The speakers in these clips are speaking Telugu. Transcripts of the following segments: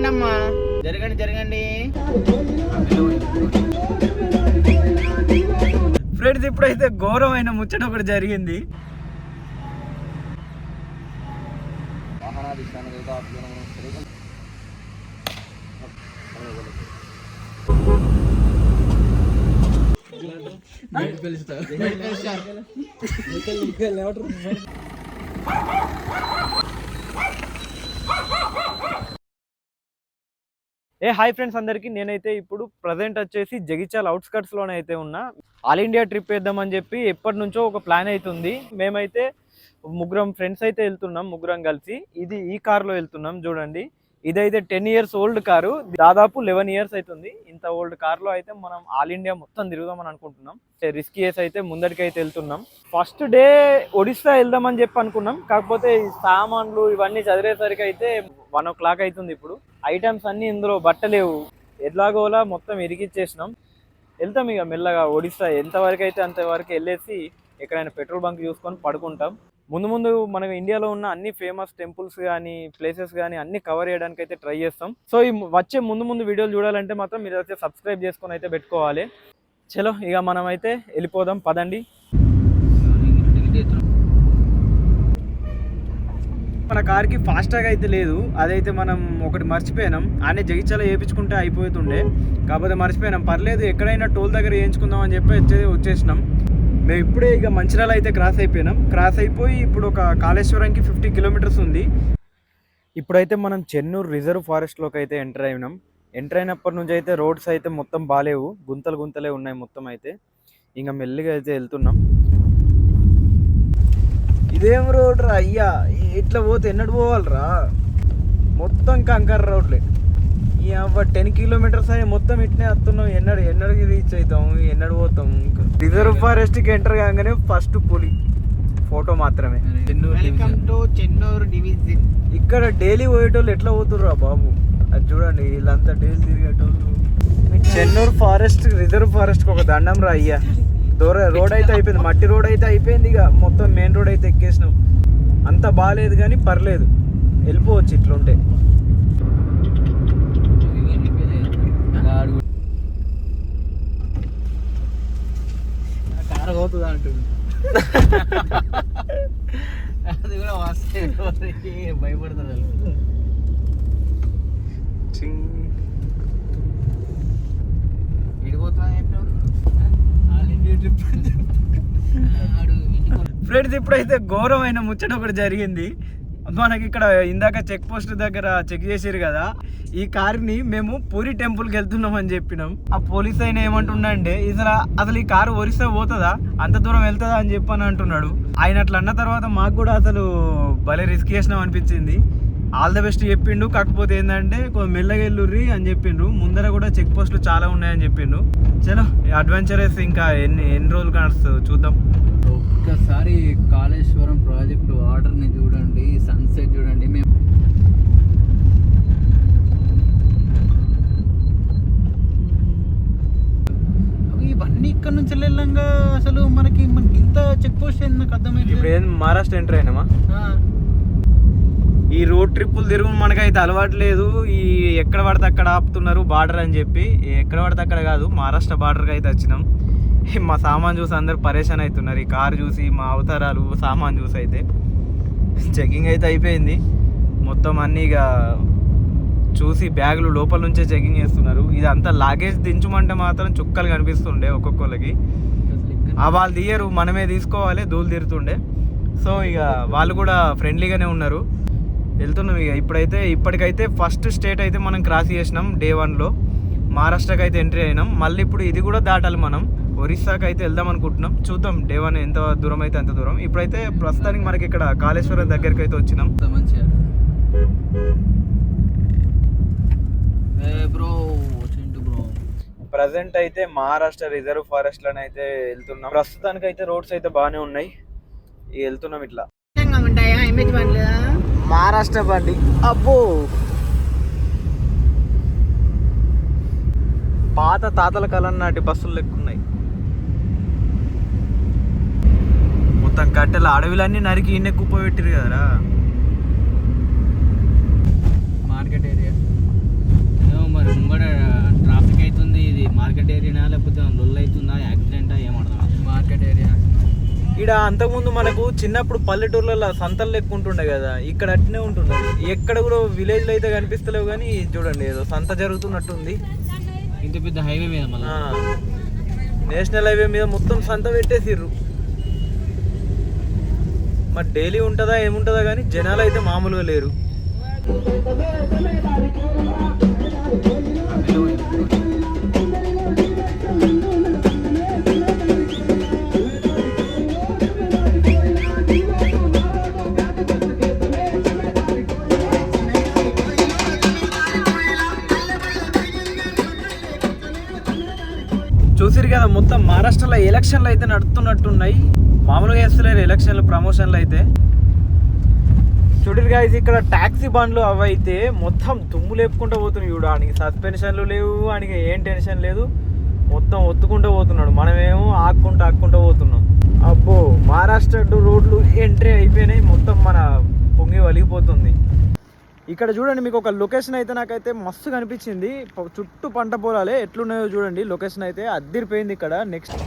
జరగండి అమ్మా జరగండి జరగండి ఫ్రెండ్స్ ఇప్పుడైతే ఘోరమైన ముచ్చట ఒకటి జరిగింది ఏ హాయ్ ఫ్రెండ్స్ అందరికీ. నేనైతే ఇప్పుడు ప్రజెంట్ వచ్చేసి జగిత్యాల అవుట్స్కట్స్లోనే అయితే ఉన్నా. ఆల్ ఇండియా ట్రిప్ వేద్దామని చెప్పి ఎప్పటి నుంచో ఒక ప్లాన్ అవుతుంది మేమైతే ముగ్గురం ఫ్రెండ్స్ అయితే వెళ్తున్నాం ముగ్గురం కలిసి. ఇది ఈ కార్లో వెళ్తున్నాం చూడండి. ఇదైతే టెన్ ఇయర్స్ ఓల్డ్ కారు. దాదాపు లెవెన్ ఇయర్స్ అవుతుంది ఇంత ఓల్డ్ కార్లో అయితే మనం ఆల్ ఇండియా మొత్తం తిరుగుదామని అనుకుంటున్నాం. రిస్కియస్ అయితే ముందరికి అయితే వెళ్తున్నాం. ఫస్ట్ డే ఒడిస్సా వెళ్దామని చెప్పి అనుకున్నాం. కాకపోతే ఈ సామాన్లు ఇవన్నీ చదివేసరికి అయితే వన్ ఓ క్లాక్ అవుతుంది ఇప్పుడు. ఐటమ్స్ అన్ని ఇందులో బట్టలేవు. ఎట్లాగోలా మొత్తం ఇరిగిచ్చేసినాం వెళ్తాం ఇక మెల్లగా ఒడిస్సా. ఎంతవరకు అయితే అంతవరకు వెళ్ళేసి ఎక్కడైనా పెట్రోల్ బంక్ చూసుకొని పడుకుంటాం. ముందు ముందు మనకు ఇండియాలో ఉన్న అన్ని ఫేమస్ టెంపుల్స్ కానీ ప్లేసెస్ కానీ అన్ని కవర్ చేయడానికి అయితే ట్రై చేస్తాం. సో ఈ వచ్చే ముందు ముందు వీడియోలు చూడాలంటే మాత్రం మీరు అయితే సబ్స్క్రైబ్ చేసుకొని అయితే పెట్టుకోవాలి. చలో ఇక మనమైతే వెళ్ళిపోదాం. పదండి. మన కార్కి ఫాస్టాగ్ అయితే లేదు. అదైతే మనం ఒకటి మర్చిపోయినాం. అనే జగిత్యాల వేయించుకుంటే అయిపోతుండే. కాకపోతే మర్చిపోయినాం. పర్లేదు ఎక్కడైనా టోల్ దగ్గర వేయించుకుందాం అని చెప్పి వచ్చే వచ్చేసినాం. మేము ఇప్పుడే ఇక మంచిర్యాల అయితే క్రాస్ అయిపోయినాం. క్రాస్ అయిపోయి ఇప్పుడు ఒక కాళేశ్వరంకి ఫిఫ్టీ కిలోమీటర్స్ ఉంది. ఇప్పుడైతే మనం చెన్నూరు రిజర్వ్ ఫారెస్ట్లోకి అయితే ఎంటర్ అయినాం. ఎంటర్ అయినప్పటి నుంచి అయితే రోడ్స్ అయితే మొత్తం బాగాలేవు గుంతలు గుంతలే ఉన్నాయి మొత్తం అయితే. ఇంకా మెల్లిగా అయితే వెళ్తున్నాం. ఇదేం రోడ్ రా? అయ్యా ఇట్లా పోతే ఎన్నడు పోవాలరా? మొత్తం కంకర రోడ్లే. ఈ అవ్వ టెన్ కిలోమీటర్స్ అయ్యి మొత్తం ఇట్నే వస్తున్నాం. ఎన్నడు ఎన్నడికి రీచ్ అవుతాం? ఎన్నడు పోతాం? రిజర్వ్ ఫారెస్ట్కి ఎంటర్ కాగానే ఫస్ట్ పులి. ఫోటో మాత్రమే. వెల్కమ్ టు చెన్నూరు డివిజన్ ఇక్కడ డైలీ పోయేటోళ్ళు ఎట్లా పోతుర్రా బాబు? అది చూడండి వీళ్ళంతా డైలీ తిరిగేటోళ్ళు. చెన్నూరు ఫారెస్ట్ రిజర్వ్ ఫారెస్ట్ ఒక దండం రా అయ్యా. దూర రోడ్ అయితే అయిపోయింది. మట్టి రోడ్ అయితే అయిపోయింది ఇక. మొత్తం మెయిన్ రోడ్ అయితే ఎక్కేసినాం. అంత బాగాలేదు కానీ పర్లేదు. వెళ్ళిపోవచ్చు ఇట్లుంటే. పోతుంది అంటుంది అది కూడా వస్తే భయపడతాడు. విడిపోతున్నా చెప్పినావు ఆల్ ఇండియా ట్రిప్ అని చెప్పు. ఆడు ఇంటికి ఫ్రెండ్స్ ఇప్పుడైతే ఘోరమైన ముచ్చట ఒకటి జరిగింది. మనకి ఇక్కడ ఇందాక చెక్ పోస్ట్ దగ్గర చెక్ చేసారు కదా ఈ కార్ని మేము పూరి టెంపుల్కి వెళ్తున్నాం అని చెప్పినాం. ఆ పోలీస్ అయిన ఏమంటుండే అసలు అసలు ఈ కారు ఒరిస్సా పోతుందా? అంత దూరం వెళ్తుందా అని చెప్పని అంటున్నాడు. ఆయన అట్లా అన్న తర్వాత మాకు కూడా అసలు భలే రిస్క్ చేసినాం అనిపించింది. ఆల్ ద బెస్ట్ చెప్పిండు. కాకపోతే ఏంటంటే కొంచెం మెల్లగా వెళ్ళుర్రి అని చెప్పిండు. ముందర కూడా చెక్ పోస్టులు చాలా ఉన్నాయని చెప్పిండు. చలో అడ్వెంచరస్ ఇంకా ఎన్ని ఎన్ని రోజులు కానొస్తుంది చూద్దాం. ఒక్కసారి కాళేశ్వరం ప్రాజెక్టు వాటర్ని చూడండి సన్సెట్ చూడండి. మేము ఇవన్నీ ఇక్కడ నుంచి వెళ్ళంగా అసలు మనకి మనకి ఇంత చెక్ పోస్ట్ ఏంది నాకు అర్థమైంది ఇప్పుడు ఏం మహారాష్ట్ర ఎంటర్ అయినామా ఈ రోడ్ ట్రిప్పులు తిరుగు మనకైతే అలవాటు లేదు. ఈ ఎక్కడ పడితే అక్కడ ఆపుతున్నారు బార్డర్ అని చెప్పి. ఎక్కడ పడితే అక్కడ కాదు మహారాష్ట్ర బార్డర్కి అయితే వచ్చినాం. మా సామాన్ చూసి అందరు పరేషాన్ అవుతున్నారు. ఈ కార్ చూసి మా అవతారాలు సామాన్ చూసి అయితే. చెకింగ్ అయితే అయిపోయింది. మొత్తం అన్నీ ఇక చూసి బ్యాగులు లోపల నుంచే చెకింగ్ చేస్తున్నారు. ఇది అంతా లాగేజ్ దించమంటే మాత్రం చుక్కలు కనిపిస్తుండే ఒక్కొక్కరికి వాళ్ళు తీయరు మనమే తీసుకోవాలి ధూళి తీరుతుండే. సో ఇక వాళ్ళు కూడా ఫ్రెండ్లీగానే ఉన్నారు. వెళ్తున్నాం ఇక. ఇప్పుడైతే ఇప్పటికైతే ఫస్ట్ స్టేట్ అయితే మనం క్రాస్ చేసినాం డే వన్లో మహారాష్ట్రకి అయితే ఎంట్రీ అయినాం. మళ్ళీ ఇప్పుడు ఇది కూడా దాటాలి మనం. ఒరిస్సాకి అయితే వెళ్దాం అనుకుంటున్నాం. చూద్దాం డే వన్ ఎంత దూరం అయితే అంత దూరం. ఇప్పుడైతే ప్రస్తుతానికి మనకి ఇక్కడ కాళేశ్వరం దగ్గరికి అయితే వచ్చినాం. మంచిగా. బ్రో ప్రజెంట్ అయితే మహారాష్ట్ర రిజర్వ్ ఫారెస్ట్లోనే అయితే వెళ్తున్నాం. ప్రస్తుతానికి అయితే రోడ్స్ అయితే బాగానే ఉన్నాయి. వెళ్తున్నాం ఇట్లా. ఉంటాయా? మహారాష్ట్ర బండి. అబ్బో! పాత తాతల కాలం నాటి బస్సులు లెక్కున్నాయి. మొత్తం కట్టెల అడవిలన్నీ నరికి ఇన్నే కుప్ప పెట్టిరు కదరా. Market area. ముంగడ ట్రాఫిక్ అవుతుంది ఇది మార్కెట్ ఏరియా లేకపోతే లొల్ అవుతుందా యాక్సిడెంటా ఏమడదా మార్కెట్ ఏరియా. ఇక్కడ అంతకుముందు మనకు చిన్నప్పుడు పల్లెటూర్లలో సంతలు లెక్క ఉంటుండే కదా ఇక్కడ అట్నే ఉంటుండే. ఎక్కడ కూడా విలేజ్లో అయితే కనిపిస్తలేవు కానీ చూడండి ఏదో సంత జరుగుతున్నట్టుంది. ఇంత పెద్ద హైవే మీద నేషనల్ హైవే మీద మొత్తం సంత పెట్టేసిర్రు. మరి డైలీ ఉంటుందా ఏముంటుందా కానీ జనాలు అయితే మామూలుగా లేరు. మహారాష్ట్రలో ఎలక్షన్లు అయితే నడుస్తున్నట్టున్నాయి మామూలుగా వేస్తలేరు ఎలక్షన్లు ప్రమోషన్లు అయితే. చూడరు గాయస్ ఇక్కడ ట్యాక్సీ బండ్లు అవి అయితే మొత్తం దుమ్ము లేపుకుంటూ పోతున్నాయి చూడు. ఆయనకి సస్పెన్షన్లు లేవు ఆయనకి ఏం టెన్షన్ లేదు. మొత్తం ఒత్తుకుంటూ పోతున్నాడు. మనమేమో ఆక్కుంటూ ఆక్కుంటూ పోతున్నాం. అబ్బో మహారాష్ట్ర రోడ్లు ఎంట్రీ అయిపోయినాయి. మొత్తం మన పొంగి వలిగిపోతుంది. ఇక్కడ చూడండి మీకు ఒక లొకేషన్ అయితే నాకైతే మస్తు కనిపించింది. చుట్టూ పంట పొలాలే ఎట్లున్నాయో చూడండి. లొకేషన్ అయితే అద్దరిపోయింది ఇక్కడ. నెక్స్ట్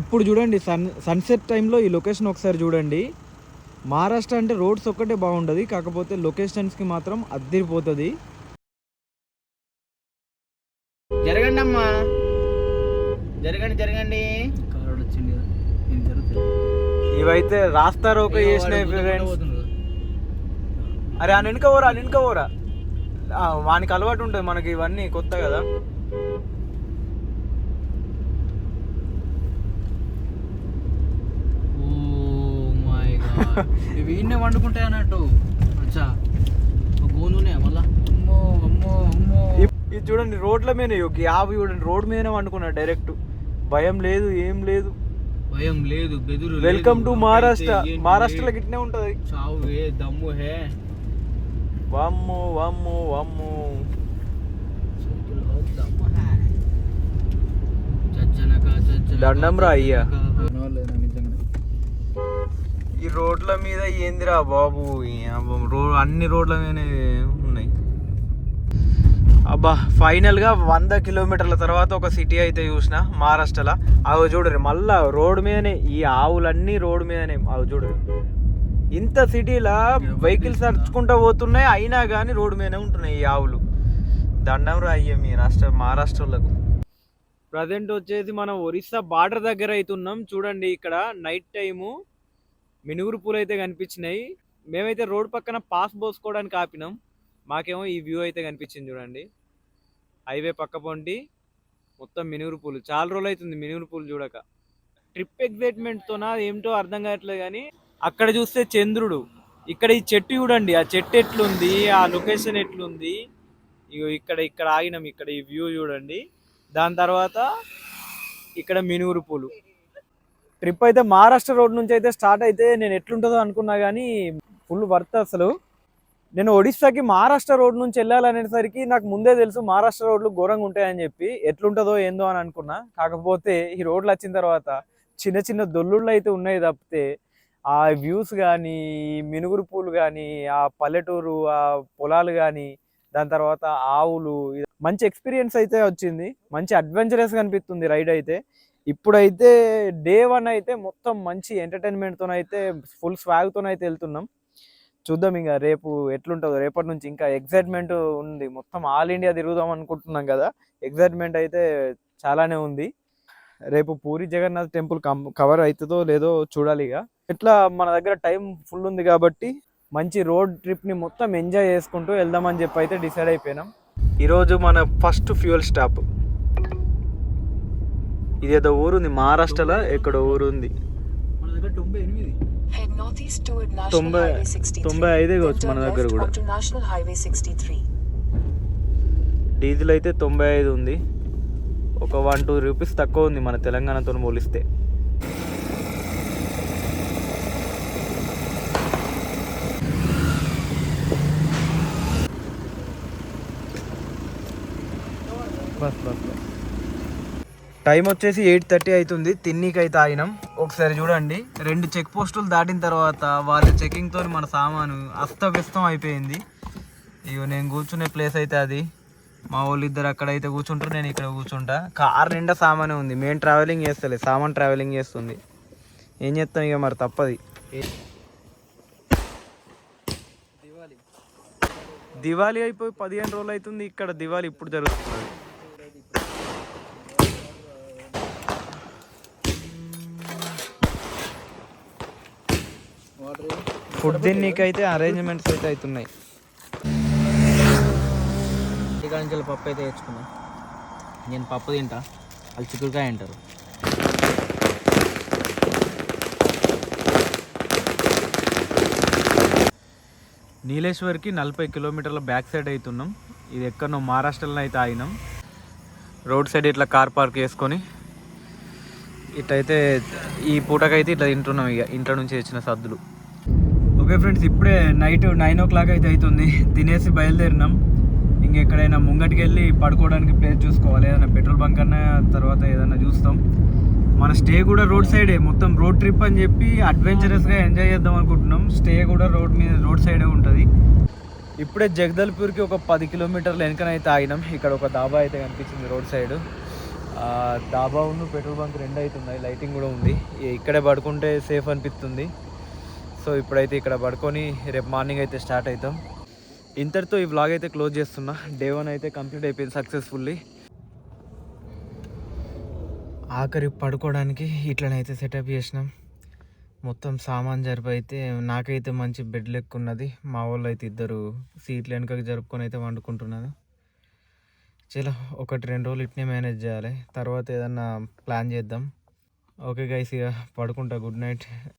ఇప్పుడు చూడండి సన్ సన్సెట్ టైంలో ఈ లొకేషన్ ఒకసారి చూడండి. మహారాష్ట్ర అంటే రోడ్స్ ఒక్కటే బాగుండదు కాకపోతే లొకేషన్స్కి మాత్రం అద్దరిపోతుంది. జరగండి అమ్మా జరగండి జరగండి. ఇవైతే రాస్తా రోక చేసినాయి ఫ్రెండ్స్ అరే ఆ వెనుక పోరా వానికి అలవాటు ఉంటుంది మనకి ఇవన్నీ కొత్త కదా. ఈయన్నే వండుకుంటాయి అన్నట్టు. అచ్చా. గోనునే మళ్ళా. అమ్మో అమ్మో అమ్మో. ఇది చూడండి రోడ్ల మీద యాభై చూడండి రోడ్ మీదనే వండుకున్నాడు డైరెక్ట్. భయం లేదు ఏం లేదు. భయం లేదు బెదురు. Welcome to Maharashtra. మహారాష్ట్రలో గిట్నే ఉంటది. చావు హే దమ్ము హే. వామ్మో వామ్మో వామ్మో. చచ్చనక చచ్చనక దండం రా అయ్యా. చచ్చనక. లేదు నాకు నిజంగా ఈ రోడ్ల మీద ఏందిరా బాబు ఈ అబ్బ రో అన్ని రోడ్ల మీదనే ఉన్నాయి. అబ్బా ఫైనల్గా వంద కిలోమీటర్ల తర్వాత ఒక సిటీ అయితే చూసిన మహారాష్ట్రలో. అవి చూడరు మళ్ళా రోడ్ మీదనే ఈ ఆవులన్నీ రోడ్ మీదనే. అవి చూడరు ఇంత సిటీలా వెహికల్స్ నడుచుకుంటూ పోతున్నాయి అయినా కానీ రోడ్ మీదనే ఉంటున్నాయి ఈ ఆవులు. దండం రా అయ్యా మీ రాష్ట్ర మహారాష్ట్రలకు. ప్రజెంట్ వచ్చేసి మనం ఒరిస్సా బార్డర్ దగ్గర అవుతున్నాం చూడండి ఇక్కడ నైట్ టైము. మినుగురు పూలు అయితే కనిపించినాయి. మేమైతే రోడ్ పక్కన పాస్ పోసుకోవడానికి ఆపినాం. మాకేమో ఈ వ్యూ అయితే కనిపించింది చూడండి. హైవే పక్క పొంటి మొత్తం మినుగురు పూలు. చాలా రోజులు అవుతుంది మినుగురు పూలు చూడక. ట్రిప్ ఎగ్జైట్మెంట్తోనా ఏమిటో అర్థం కావట్లేదు కానీ అక్కడ చూస్తే చంద్రుడు. ఇక్కడ ఈ చెట్టు చూడండి ఆ చెట్టు ఎట్లుంది ఆ లొకేషన్ ఎట్లుంది. ఇగో ఇక్కడ ఇక్కడ ఆగినాం. ఇక్కడ ఈ వ్యూ చూడండి. దాని తర్వాత ఇక్కడ మినుగురు పూలు. ట్రిప్ అయితే మహారాష్ట్ర రోడ్ నుంచి అయితే స్టార్ట్ అయితే నేను ఎట్లుంటుందో అనుకున్నా కానీ ఫుల్ వర్త్ అసలు. నేను ఒడిస్సాకి మహారాష్ట్ర రోడ్ నుంచి వెళ్ళాలనేసరికి నాకు ముందే తెలుసు మహారాష్ట్ర రోడ్లు ఘోరంగా ఉంటాయని చెప్పి ఎట్లుంటుందో ఏందో అని అనుకున్నా. కాకపోతే ఈ రోడ్లు వచ్చిన తర్వాత చిన్న చిన్న దొల్లుళ్ళు అయితే ఉన్నాయి తప్పితే ఆ వ్యూస్ కానీ మినుగురు పూలు కానీ ఆ పల్లెటూరు ఆ పొలాలు కానీ దాని తర్వాత ఆవులు మంచి ఎక్స్పీరియన్స్ అయితే వచ్చింది. మంచి అడ్వెంచరస్ అనిపిస్తుంది రైడ్ అయితే. ఇప్పుడైతే డే వన్ అయితే మొత్తం మంచి ఎంటర్టైన్మెంట్తో అయితే ఫుల్ స్వాగ్తో అయితే వెళ్తున్నాం. చూద్దాం ఇంకా రేపు ఎట్లుంటుందో. రేపటి నుంచి ఇంకా ఎగ్జైట్మెంట్ ఉంది. మొత్తం ఆల్ ఇండియా తిరుగుదాం అనుకుంటున్నాం కదా. ఎగ్జైట్మెంట్ అయితే చాలానే ఉంది. రేపు పూరి జగన్నాథ్ టెంపుల్ కవర్ అవుతుందో లేదో చూడాలి ఇక. ఇట్లా మన దగ్గర టైం ఫుల్ ఉంది కాబట్టి మంచి రోడ్ ట్రిప్ని మొత్తం ఎంజాయ్ చేసుకుంటూ వెళ్దామని చెప్పి అయితే డిసైడ్ అయిపోయినాం. ఈరోజు మన ఫస్ట్ ఫ్యూయల్ స్టాప్ ఇదేదో ఊరుంది మహారాష్ట్రలో ఎక్కడో ఊరుంది. మన దగ్గర తొంభై ఎనిమిది Head northeast toward National తొంభై Highway 63. తొంభై ఐదే కావచ్చు మన దగ్గర కూడా. onto National Highway 63. డీజిల్ అయితే తొంభై ఐదు ఉంది. ఒక వన్ టూ రూపీస్ తక్కువ ఉంది మన తెలంగాణతో పోలిస్తే. Bus bus bus. టైం వచ్చేసి ఎయిట్ థర్టీ అవుతుంది. తిన్నీకైతే ఆగినాం ఒకసారి చూడండి. రెండు చెక్ పోస్టులు దాటిన తర్వాత వాళ్ళ చెకింగ్తో మన సామాను అస్తవ్యస్తం అయిపోయింది. ఇగో నేను కూర్చునే ప్లేస్ అయితే అది. మా వాళ్ళు ఇద్దరు అక్కడైతే కూర్చుంటారు నేను ఇక్కడ కూర్చుంటా. కార్ నిండా సామానే ఉంది. మేము ట్రావెలింగ్ చేస్తలే. సామాన్ ట్రావెలింగ్ చేస్తుంది. ఏం చేస్తాం ఇక మరి? తప్పది. దివాళీ అయిపోయి పదిహేను రోజులు అవుతుంది. ఇక్కడ దివాళీ ఇప్పుడు జరుగుతుంది. ఫుడ్ తిన్నీకైతే అరేంజ్మెంట్స్ అయితే అవుతున్నాయి చికెన్ నుంచి పప్పు అయితే తెచ్చుకున్నా. నేను పప్పు తింటా. వాళ్ళు చిక్కుడుకాయ అంటారు నీలేశ్వర్కి నలభై కిలోమీటర్ల బ్యాక్ సైడ్ అవుతున్నాం ఇది ఎక్కడో మహారాష్ట్రలో అయితే ఆగినాం. రోడ్ సైడ్ ఇట్లా కార్ పార్క్ చేసుకొని ఇట్లయితే ఈ పూటకైతే ఇట్లా తింటున్నాం ఇక. ఇంట్లో నుంచి వచ్చిన సద్దులు. ఓకే ఫ్రెండ్స్ ఇప్పుడే నైట్ నైన్ ఓ క్లాక్ అయితే అవుతుంది తినేసి బయలుదేరినాం. ఇంకెక్కడైనా ముంగటికి వెళ్ళి పడుకోవడానికి ప్లేస్ చూసుకోవాలి. ఏదైనా పెట్రోల్ బంక్ అన్నా తర్వాత ఏదైనా చూస్తాం. మన స్టే కూడా రోడ్ సైడే మొత్తం రోడ్ ట్రిప్ అని చెప్పి అడ్వెంచరస్గా ఎంజాయ్ చేద్దాం అనుకుంటున్నాం. స్టే కూడా రోడ్ మీద రోడ్ సైడే ఉంటుంది. ఇప్పుడే జగదల్పూర్కి ఒక పది కిలోమీటర్ల వెనకనైతే ఆగినాం. ఇక్కడ ఒక దాబా అయితే కనిపించింది రోడ్ సైడ్ ఆ దాబా ఉన్న పెట్రోల్ బంక్ రెండు అవుతున్నాయి. లైటింగ్ కూడా ఉంది. ఇక్కడే పడుకుంటే సేఫ్ అనిపిస్తుంది. సో ఇప్పుడైతే ఇక్కడ పడుకొని రేపు మార్నింగ్ అయితే స్టార్ట్ అవుతాం. ఇంతటితో ఈ వ్లాగ్ అయితే క్లోజ్ చేస్తున్నా. డే వన్ అయితే కంప్లీట్ అయిపోయింది సక్సెస్ఫుల్లీ ఆఖరి పడుకోవడానికి ఇట్లనైతే సెటప్ చేసినాం. మొత్తం సామాన్ జరుపు అయితే నాకైతే మంచి బెడ్ లెక్క ఉన్నది. మా వాళ్ళు అయితే ఇద్దరు సీట్లు వెనుకకి జరుపుకొని అయితే వండుకుంటున్నారు. చలో ఒకటి రెండు రోజులు ఇట్నే మేనేజ్ చేయాలి. తర్వాత ఏదన్నా ప్లాన్ చేద్దాం. ఓకే గైస్ ఇక పడుకుంటా. Good night